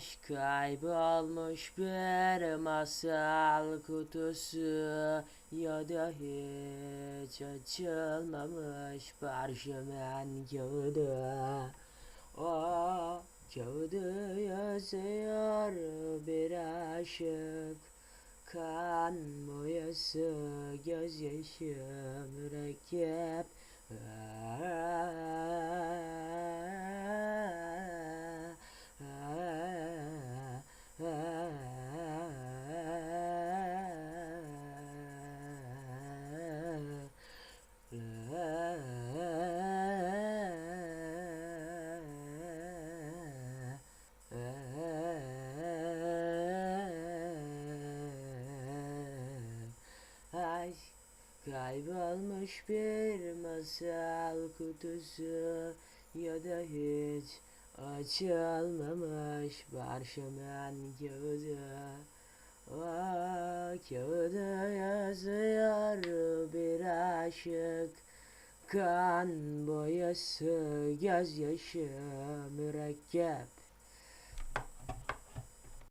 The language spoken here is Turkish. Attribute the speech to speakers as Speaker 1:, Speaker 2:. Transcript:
Speaker 1: Aşk kaybolmuş bir masal kutusu. Ya da hiç açılmamış parşömen kağıdı. O kağıdı yazıyor bir aşık. Kan boyası gözyaşı mürekkep Aşk kaybolmuş bir masal kutusu ya da hiç açılmamış parşömen kağıdı. O kağıda yazıyor bir aşık. Kan boyası gözyaşı mürekkep